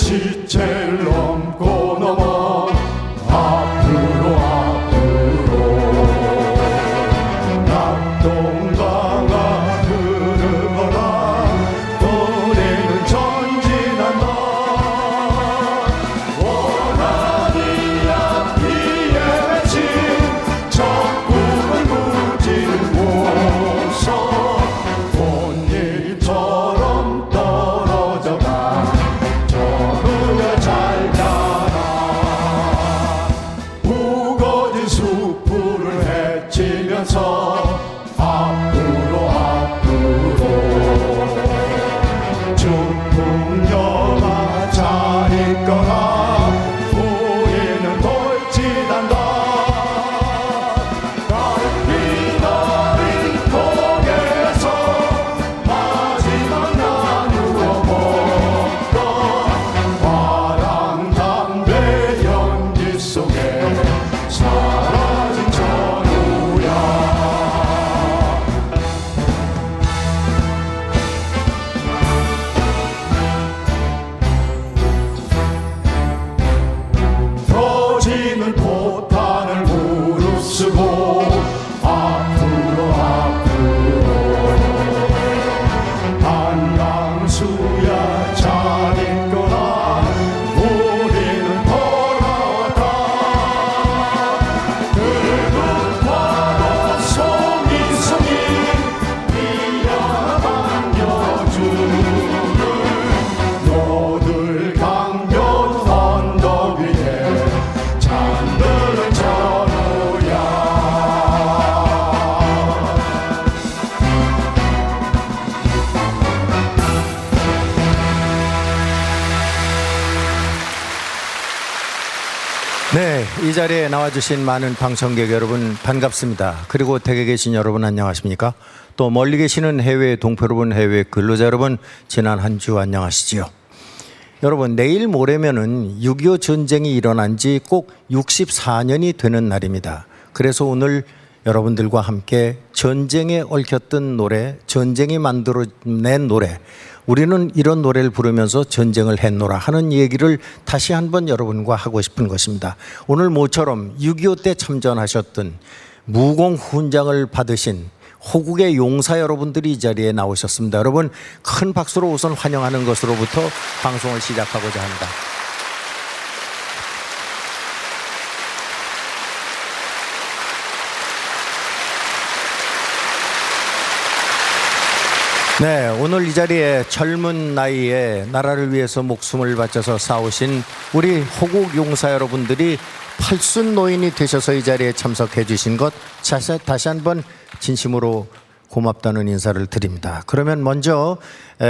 시체 네, 이 자리에 나와주신 많은 방청객 여러분 반갑습니다. 그리고 댁에 계신 여러분 안녕하십니까? 또 멀리 계시는 해외 동포 여러분, 해외 근로자 여러분 지난 한 주 안녕하시지요? 여러분 내일 모레면은 6.25 전쟁이 일어난 지 꼭 64년이 되는 날입니다. 그래서 오늘 여러분들과 함께 전쟁에 얽혔던 노래, 전쟁이 만들어낸 노래, 우리는 이런 노래를 부르면서 전쟁을 했노라 하는 얘기를 다시 한번 여러분과 하고 싶은 것입니다. 오늘 모처럼 6.25 때 참전하셨던 무공 훈장을 받으신 호국의 용사 여러분들이 이 자리에 나오셨습니다. 여러분 큰 박수로 우선 환영하는 것으로부터 방송을 시작하고자 합니다. 네, 오늘 이 자리에 젊은 나이에 나라를 위해서 목숨을 바쳐서 싸우신 우리 호국 용사 여러분들이 팔순 노인이 되셔서 이 자리에 참석해 주신 것 다시, 다시 한번 진심으로 고맙다는 인사를 드립니다. 그러면 먼저 에,